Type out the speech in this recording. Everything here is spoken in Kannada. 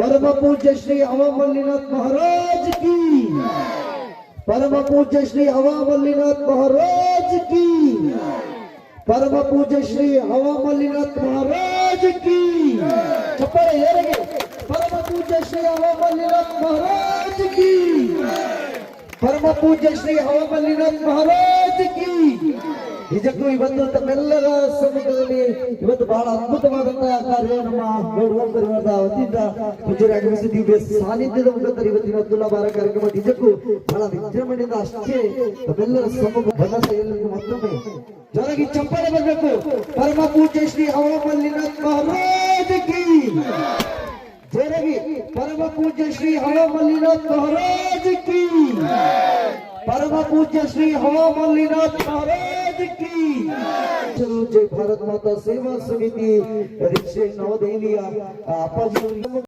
परम पूज्य श्री अवामल्लीनाथ महाराज की परम पूज्य श्री अवामल्लीनाथ महाराज की परम पूज्य श्री अवामल्लीनाथ महाराज की छप्पर हेरगे परम पूज्य श्री अवामल्लीनाथ महाराज की परम पूज्य श्री अवामल्लीनाथ महाराज की ಇದಕ್ಕೆ ಇವತ್ತು ತಮ್ಮೆಲ್ಲರ ಸಮುದ್ರದಲ್ಲಿ ಇವತ್ತು ಬಹಳ ಅದ್ಭುತವಾದಂತ ಕಾರ್ಯ ನಮ್ಮ ಗೌರವಾನ್ವಿತ ಆದ ವಸೀಂದ್ರ ಪೂಜಾರಿಗಳು ಇವespèce ಸಾನಿಧ್ಯದ under ಇವತ್ತಿನ ಅದ್ಭುತ ಕಾರ್ಯಕ್ರಮದ ಇದಕ್ಕೆ ಬಹಳ ನಿಜಮನೆದಷ್ಟೇ ತಮ್ಮೆಲ್ಲರ ಸಮುದ್ರದ ಎಲ್ಲರಿಗೂ ಮತ್ತೊಮ್ಮೆ ಜೋರಾಗಿ ಚಪ್ಪಾಳೆ ಬರಬೇಕು ಪರಮಪೂಜ್ಯ ಶ್ರೀ ಹವಮಲ್ಲಿನಾಥ ಪರೇಜ್ ಕಿ ಜಯ ಜೋರಾಗಿ ಪರಮಪೂಜ್ಯ ಶ್ರೀ ಹವಮಲ್ಲಿನಾಥ ಪರೇಜ್ ಕಿ ಜಯ ಪರಮಪೂಜ್ಯ ಶ್ರೀ ಹವಮಲ್ಲಿನಾಥ ಪರೇಜ್ જે ભારત માતા સેવા સમિતિ પરિચય નવદેલિયા આપાજી